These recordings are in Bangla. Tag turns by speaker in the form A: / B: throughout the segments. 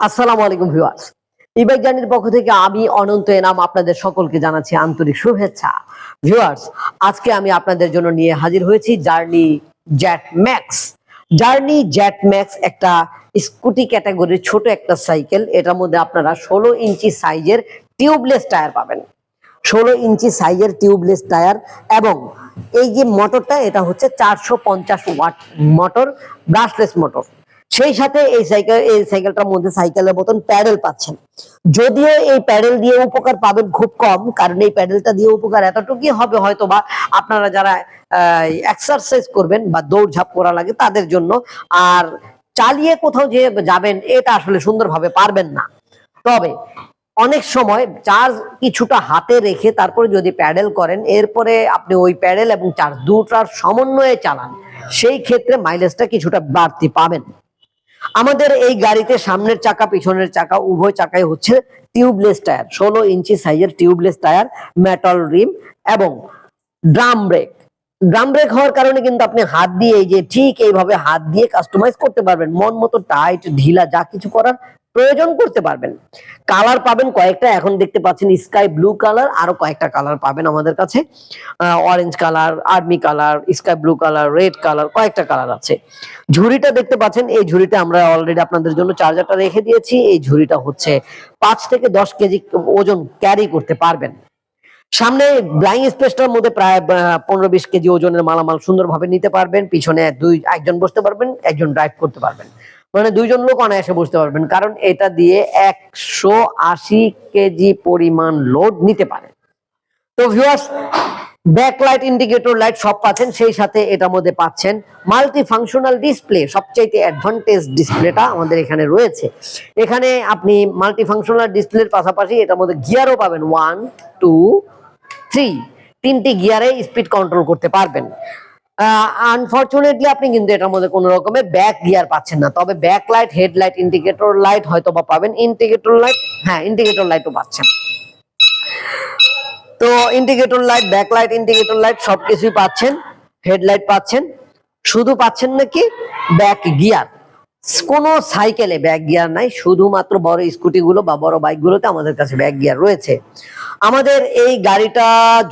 A: আসসালামু আলাইকুম ভিউয়ার্স। ইবাইক জার্নির পক্ষ থেকে আমি অনন্ত এনাম আপনাদের সকলকে জানাচ্ছি আন্তরিক শুভেচ্ছা। ভিউয়ার্স, আজকে আমি আপনাদের জন্য নিয়ে হাজির হয়েছি journey zat max journey zat max একটা স্কুটি ক্যাটাগরির ছোট একটা সাইকেল এটার মধ্যে আপনারা ষোলো ইঞ্চি সাইজের টিউবলেস টায়ার পাবেন। ষোলো ইঞ্চি সাইজের টিউবলেস টায়ার এবং এই যে মোটরটা এটা হচ্ছে চারশো পঞ্চাশ ওয়াট মোটর ব্রাশলেস মোটর সেই সাথে এই সাইকেল এই সাইকেলটার মধ্যে সাইকেলের মতন প্যাডেল পাচ্ছেন। যদিও এই প্যাডেল দিয়ে উপকার পাবেন খুব কম, কারণ এই প্যাডেলটা দিয়ে উপকার এতটুকুই হবে হয়তো বা আপনারা যারা এক্সারসাইজ করবেন বা দৌড়ঝাঁপ করা লাগে তাদের জন্য। আর চালিয়ে কোথাও যে যাবেন, এটা আসলে সুন্দরভাবে পারবেন না। তবে অনেক সময় চার্জ কিছুটা হাতে রেখে তারপরে যদি প্যাডেল করেন, এরপরে আপনি ওই প্যাডেল এবং চার্জ দুটার সমন্বয়ে চালান, সেই ক্ষেত্রে মাইলেজটা কিছুটা বাড়তি পাবেন। আমাদের এই গাড়িতে সামনের চাকা, পিছনের চাকা, উভয় চাকাই হচ্ছে টিউবলেস টায়ার ষোলো ইঞ্চি সাইজের টিউবলেস টায়ার মেটাল রিম এবং ড্রাম ব্রেক ড্রাম ব্রেক হওয়ার কারণে কিন্তু আপনি হাত দিয়ে এই যে ঠিক এইভাবে হাত দিয়ে কাস্টমাইজ করতে পারবেন। মন মতো টাইট ঢিলা, যা কিছু করার প্রয়োজন করতে পারবেন। কালার পাবেন কয়েকটা, এখন দেখতে পাচ্ছেন স্কাই ব্লু কালার আরও কয়েকটা কালার পাবেন আমাদের কাছে। Orange colour army colour sky blue colour red colour কয়েকটা কালার আছে। ঝুড়িটা দেখতে পাচ্ছেন, এই ঝুড়িটা আমরা অলরেডি আপনাদের জন্য চার্জারটা রেখে দিয়েছি। এই ঝুড়িটা হচ্ছে পাঁচ থেকে দশ কেজি ওজন ক্যারি করতে পারবেন। সামনে ব্লাইং স্পেসটার মধ্যে প্রায় পনেরো বিশ কেজি ওজনের মালামাল সুন্দরভাবে নিতে পারবেন। পিছনে দুই, একজন বসতে পারবেন, একজন ড্রাইভ করতে পারবেন। মানে দুইজন লোক অনায়াসে বসতে পারবেন, কারণ এটা দিয়ে একশো আশি কেজি পরিমাণ লোড নিতে পারে। তো ভিউয়ার্স ব্যাকলাইট ইন্ডিকেটর লাইট সব পাচ্ছেন, সেই সাথে এটার মধ্যে পাচ্ছেন মাল্টি ফাংশনাল ডিসপ্লে সবচাইতে অ্যাডভান্টেজ ডিসপ্লেটা আমাদের এখানে রয়েছে। এখানে আপনি মাল্টি ফাংশনাল ডিসপ্লের পাশাপাশি এটার মধ্যে গিয়ারও পাবেন ওয়ান টু থ্রি তিনটি গিয়ারে স্পিড কন্ট্রোল করতে পারবেন। আনফরচুনেটলি আপনি কিন্তু এটার মধ্যে কোনো রকমের ব্যাক গিয়ার পাচ্ছেন না। তবে back light headlight indicator light হয়তো বা পাবেন। ইন্ডিকেটর লাইট হ্যাঁ ইন্ডিকেটর লাইটও পাচ্ছেন। তো indicator light backlight indicator light সবকিছুই পাচ্ছেন হেডলাইট পাচ্ছেন। শুধু পাচ্ছেন নাকি ব্যাক গিয়ার কোনো সাইকেলে ব্যাক গিয়ার নাই, শুধুমাত্র বড় স্কুটি গুলো বা বড় বাইক গুলোতে আমাদের কাছে ব্যাক গিয়ার রয়েছে। আমাদের এই গাড়িটা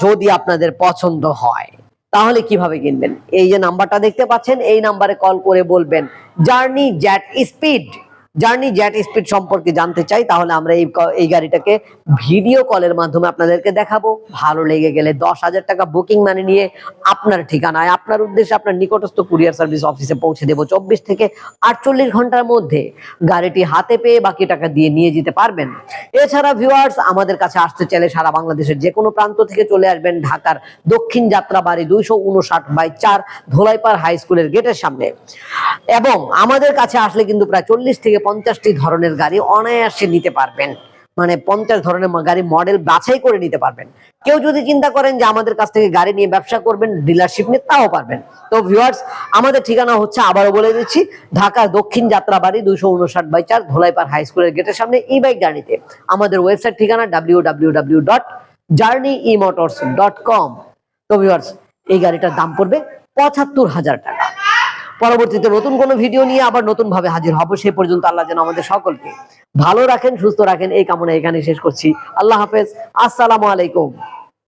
A: যদি আপনাদের পছন্দ হয় তাহলে কীভাবে কিনবেন? এই যে নাম্বারটা দেখতে পাচ্ছেন, এই নাম্বারে কল করে বলবেন। Journey jet speed. Journey jet speed সম্পর্কে জানতে চাই, তাহলে আমরা এই এই গাড়িটাকে ভিডিও কলের মাধ্যমে আপনাদেরকে দেখাবো। ভালো লেগে গেলে দশ হাজার টাকা বুকিং মানে নিয়ে আপনার ঠিকানায়, আপনার উদ্দেশ্যে আপনার নিকটস্থ কুরিয়ার সার্ভিস অফিসে পৌঁছে দেবো। চব্বিশ থেকে আটচল্লিশ ঘণ্টার মধ্যে গাড়িটি হাতে পেয়ে বাকি টাকা দিয়ে নিয়ে যেতে পারবেন। এছাড়া ভিউয়ার্স আমাদের কাছে আসতে চাইলে সারা বাংলাদেশের যে কোনো প্রান্ত থেকে চলে আসবেন ঢাকার দক্ষিণ যাত্রাবাড়ি দুইশো উনষাট বাই চার ধোলাইপাড় হাই স্কুলের গেটের সামনে। এবং আমাদের কাছে আসলে কিন্তু প্রায় চল্লিশ থেকে পঞ্চাশটি ধরনের গাড়ি অনায়াসে নিতে পারবেন। মানে পঞ্চাশ ধরনের গাড়ি মডেল বাছাই করে নিতে পারবেন। কেউ যদি চিন্তা করেন যে আমাদের কাছ থেকে গাড়ি নিয়ে ব্যবসা করবেন ডিলারশিপ নিয়ে, তাও পারবেন। তো ভিউয়ার্স আমাদের ঠিকানা হচ্ছে আবারও বলে দিচ্ছি ঢাকার দক্ষিণ যাত্রাবাড়ি দুইশো উনষাট বাই চার ধোলাইপার হাই স্কুলের গেটের সামনে ই বাইক জার্নিতে আমাদের ওয়েবসাইট ঠিকানা W W W dot journey e motors dot com তো ভিউয়ার্স এই গাড়িটার দাম পড়বে পঁচাত্তর হাজার টাকা। পরবর্তীতে নতুন কোনো ভিডিও নিয়ে আবার নতুন ভাবে হাজির হব। সে পর্যন্ত আল্লাহ যেন আমাদের সকলকে ভালো রাখেন, সুস্থ রাখেন। এই কামনা এখানে শেষ করছি। আল্লাহ হাফেজ। আসসালামু আলাইকুম।